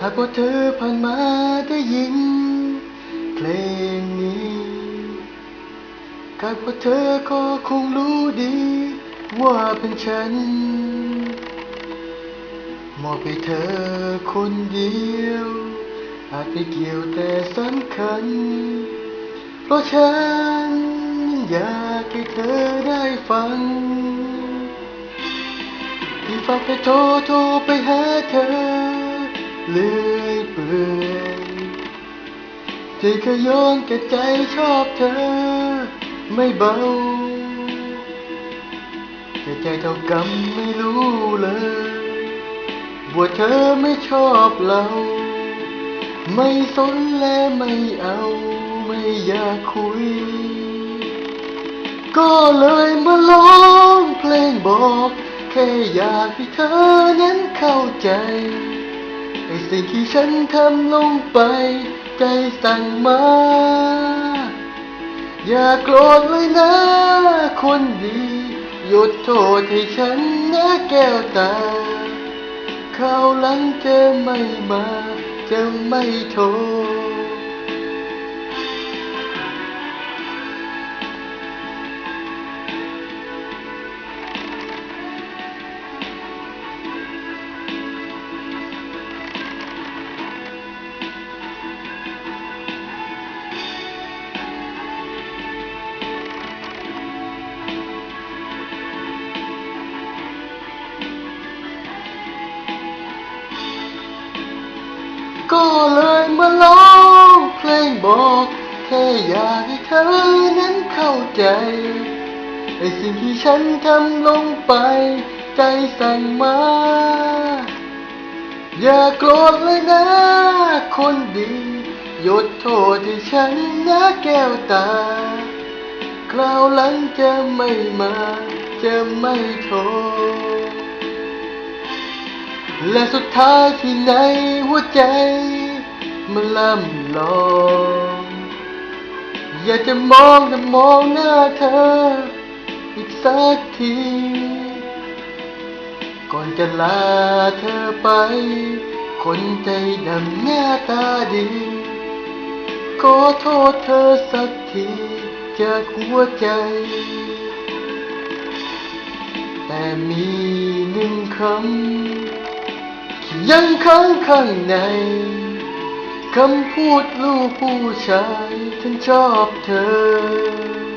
หากว่าเธอผ่านมาได้ยิน เพลงนี้หากว่าเธอก็คงรู้ดี ว่าเป็นฉัน มอบให้เธอคนเดียว อาจไม่เกี่ยวแต่สำคัญ เพราะฉันอยากให้เธอได้ฟังที่ฝากไปโทรโทรไปหาเธอ เลื่อยเปื่อยที่เคยโยนแก่ใจชอบเธอ ไม่เบาแต่ใจเท่ากำไม่รู้เลยว่าเธอไม่ชอบเรา ไม่สนและไม่เอาไม่อยากคุย ก็เลยมาร้องเพลงบอก แค่อยากให้เธอนั้นเข้าใจ ไอสิ่งที่ฉันทำลงไปใจสั่งมา อย่าโกรธเลยนะ คนดี หยุดโทษให้ฉันนะแก้วตาคราวหลังเธอไม่มา จะไม่โทษ ก็เลยมาร้องเพลงบอกแค่อยากให้เธอนั้นเข้าใจไอสิ่งที่ฉันทำลงไป ใจสั่งมา อย่าโกรธเลยนะ คนดีหยุดโทษให้ฉันนะแก้วตา คราวหลังจะไม่มา จะไม่โทษ และสุดท้ายที่ในหัวใจมันล่ำลองอยากจะมองแต่มองหน้าเธอ อีกสักที ก่อนจะลาเธอไป คนใจดำหน้าตาดี ขอโทษเธอสักทีจากหัวใจ แต่มีหนึ่งคำ ยังค้างข้างในคำพูดลูกผู้ชายฉันชอบเธอ